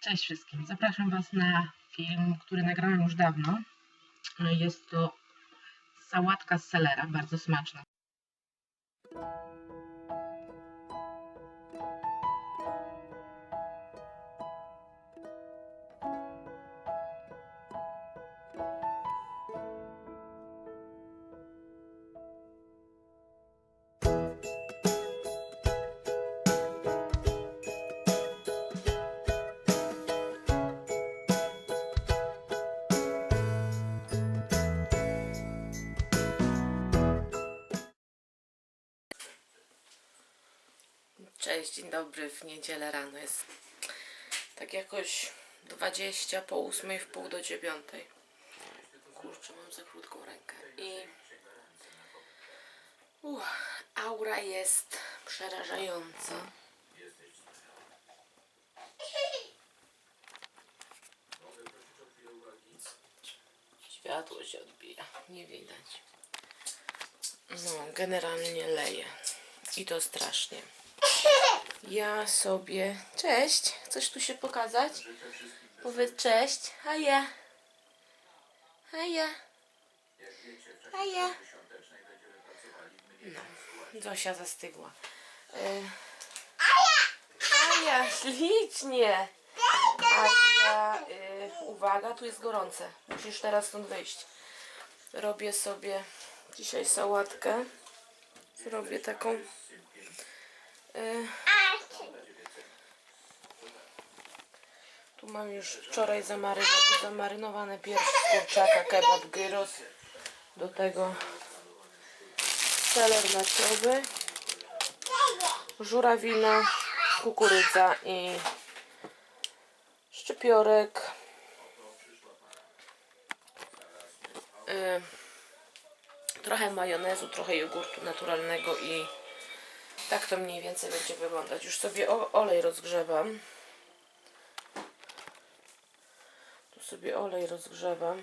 Cześć wszystkim. Zapraszam Was na film, który nagrałem już dawno. Jest to sałatka z selera, bardzo smaczna. Cześć, dzień dobry. W niedzielę rano jest tak jakoś 20 po 8 w pół do 9. Kurczę, mam za krótką rękę. I Uff, aura jest przerażająca. Światło się odbija, nie widać. No, generalnie leje. I to strasznie. Ja sobie. Cześć, chcesz tu się pokazać? Powiedz cześć. Haja. Haja. Haja. No, Zosia zastygła. Y... Haja, ślicznie. Haja, y... uwaga, tu jest gorące. Musisz teraz stąd wyjść. Robię sobie dzisiaj sałatkę. Zrobię taką. Tu mam już wczoraj zamary, zamarynowane pierś kurczaka, kebab, gyros. Do tego seler naciowy, żurawina, kukurydza i szczypiorek. Y, trochę majonezu, trochę jogurtu naturalnego i tak to mniej więcej będzie wyglądać. Już sobie olej rozgrzewam. Tu sobie olej rozgrzewam.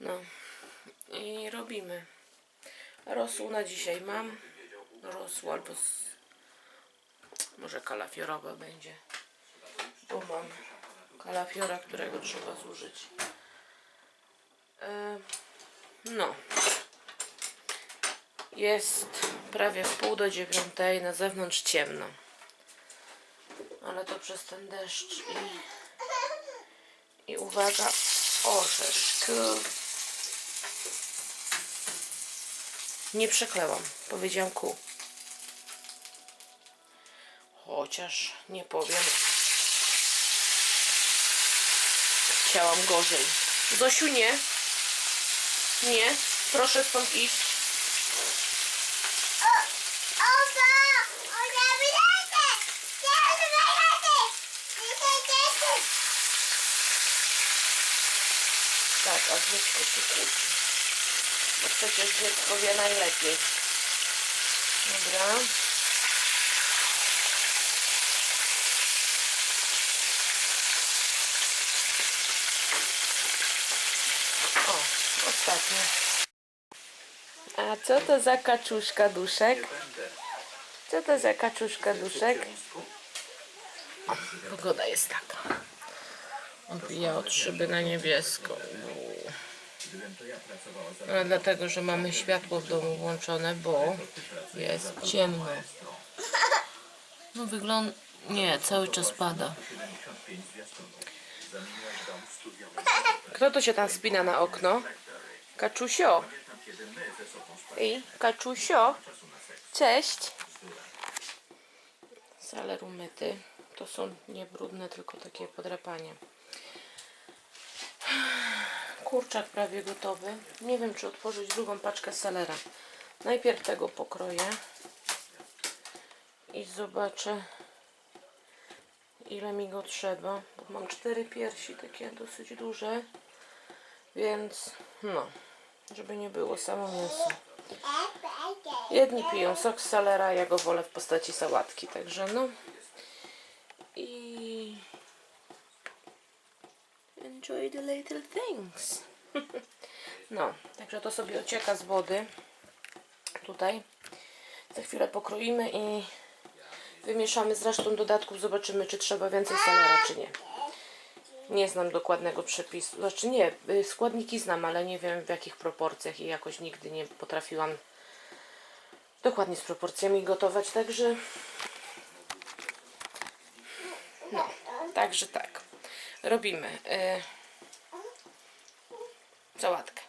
No. I robimy. Rosół na dzisiaj mam. Rosół albo z... może kalafiorowa będzie. Bo mam kalafiora, którego trzeba zużyć. E, No. Jest prawie w pół do dziewiątej, na zewnątrz ciemno. Ale to przez ten deszcz i, i uwaga, orzeszki. Nie przeklełam, powiedziałam ku. Chociaż nie powiem. Chciałam gorzej. Zosiu, nie. Nie, proszę stąd iść. Tak, a dziecko się kłóci. Bo przecież dziecko wie najlepiej. Dobra. O, ostatnie. A co to za kaczuszka duszek? Co to za kaczuszka duszek? Pogoda jest taka. Odbija od szyby na niebiesko. Ale dlatego, że mamy światło w domu włączone, bo jest ciemno. No wygląda... Nie, cały czas pada. Kto to się tam spina na okno? Kaczusio. Ej, Kaczusio. Cześć. Saler umyty. To są nie brudne, tylko takie podrapanie. Kurczak prawie gotowy. Nie wiem, czy otworzyć drugą paczkę selera. Najpierw tego pokroję. I zobaczę, ile mi go trzeba. Bo mam cztery piersi, takie dosyć duże. Więc, no, żeby nie było samo mięso. Jedni piją sok z selera, ja go wolę w postaci sałatki. Także, no. Things. No, także to sobie ocieka z wody. Tutaj. Za chwilę pokroimy i Wymieszamy z resztą dodatków, zobaczymy czy trzeba więcej selera, czy nie. Nie znam dokładnego przepisu, znaczy nie, y, składniki znam, ale nie wiem w jakich proporcjach i jakoś nigdy nie potrafiłam dokładnie z proporcjami gotować, także no, także tak. Robimy y,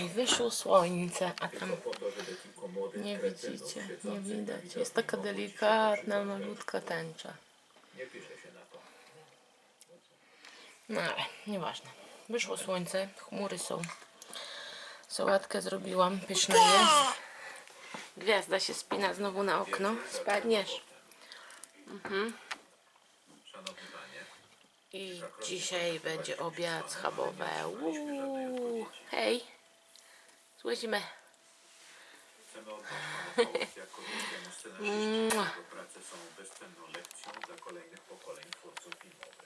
Aj, wyszło słońce, a tam nie widzicie, nie widać. Jest taka delikatna, malutka tęcza. No ale nieważne. Wyszło słońce, chmury są. Sałatkę zrobiłam, pyszna jest. Gwiazda się spina znowu na okno. Spadniesz. Mhm. I dzisiaj będzie obiad schabowy. Uuu. Hej. Złazimy. Mua. prace są bezcenną lekcją dla kolejnych pokoleń twórców filmowych.